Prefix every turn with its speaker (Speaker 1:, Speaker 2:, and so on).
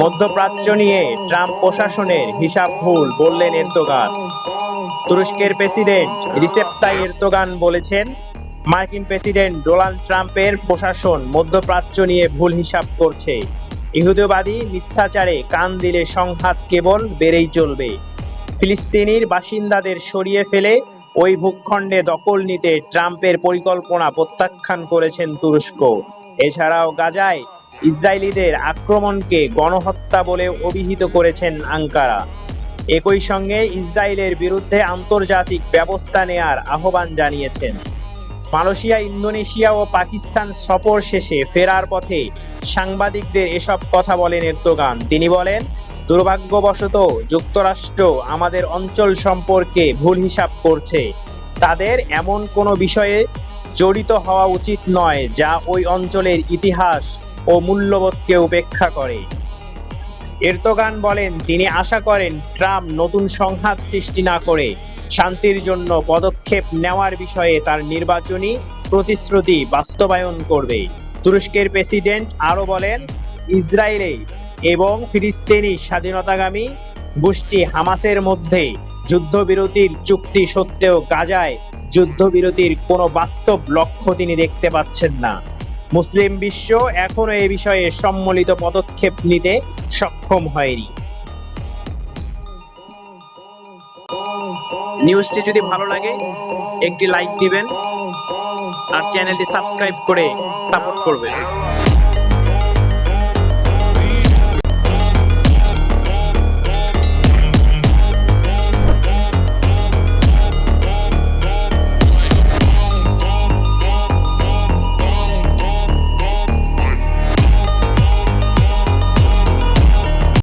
Speaker 1: মধ্যপ্রাচ্য নিয়ে ট্রাম্প প্রশাসনের হিসাব ভুল বললেন এরদোগান। তুরস্কের প্রেসিডেন্ট রিসেপ তাই এরদোগান বলেছেন, মার্কিন প্রেসিডেন্ট ডোনাল্ড ট্রাম্পের প্রশাসন মধ্যপ্রাচ্য নিয়ে ভুল হিসাব করছে। ইহুদিবাদী মিথ্যাচারে কান দিলে সংঘাত কেবল বেড়েই চলবে। ফিলিস্তিনির বাসিন্দাদের সরিয়ে ফেলে ওই ভূখণ্ডে দখল নিতে ট্রাম্পের পরিকল্পনা প্রত্যাখ্যান করেছেন তুরস্ক। এছাড়াও গাজায় ইসরায়েলিদের আক্রমণকে গণহত্যা বলে অভিহিত করেছেন আঙ্কারা। একই সঙ্গে ইসরায়েলের বিরুদ্ধে আন্তর্জাতিক ব্যবস্থা নেয়ার আহ্বান জানিয়েছেন। মালয়েশিয়া, ইন্দোনেশিয়া ও পাকিস্তান সফর শেষে ফেরার পথে সাংবাদিকদের এসব কথা বলেন এরদোগান। তিনি বলেন, দুর্ভাগ্যবশত যুক্তরাষ্ট্র আমাদের অঞ্চল সম্পর্কে ভুল হিসাব করছে। তাদের এমন কোনো বিষয়ে জড়িত হওয়া উচিত নয় যা ওই অঞ্চলের ইতিহাস ও মূল্যবোধকে উপেক্ষা করে। এরদোগান বলেন, তিনি আশা করেন ট্রাম্প নতুন সংঘাত সৃষ্টি না করে শান্তির জন্য পদক্ষেপ নেওয়ার বিষয়ে তার নির্বাচনী প্রতিশ্রুতি বাস্তবায়ন করবে। তুরস্কের প্রেসিডেন্ট আরও বলেন, ইসরায়েলে এবং ফিলিস্তিনি স্বাধীনতাগামী গোষ্ঠী হামাসের মধ্যে যুদ্ধবিরতির চুক্তি সত্ত্বেও গাজায় যুদ্ধবিরতির কোনো বাস্তব লক্ষ্য তিনি দেখতে পাচ্ছেন না। মুসলিম বিশ্ব এখনও এ বিষয়ে সম্মিলিত পদক্ষেপ নিতে সক্ষম হয়নি। নিউজটি যদি ভালো লাগে, একটি লাইক দিবেন আর চ্যানেলটি সাবস্ক্রাইব করে সাপোর্ট করবেন।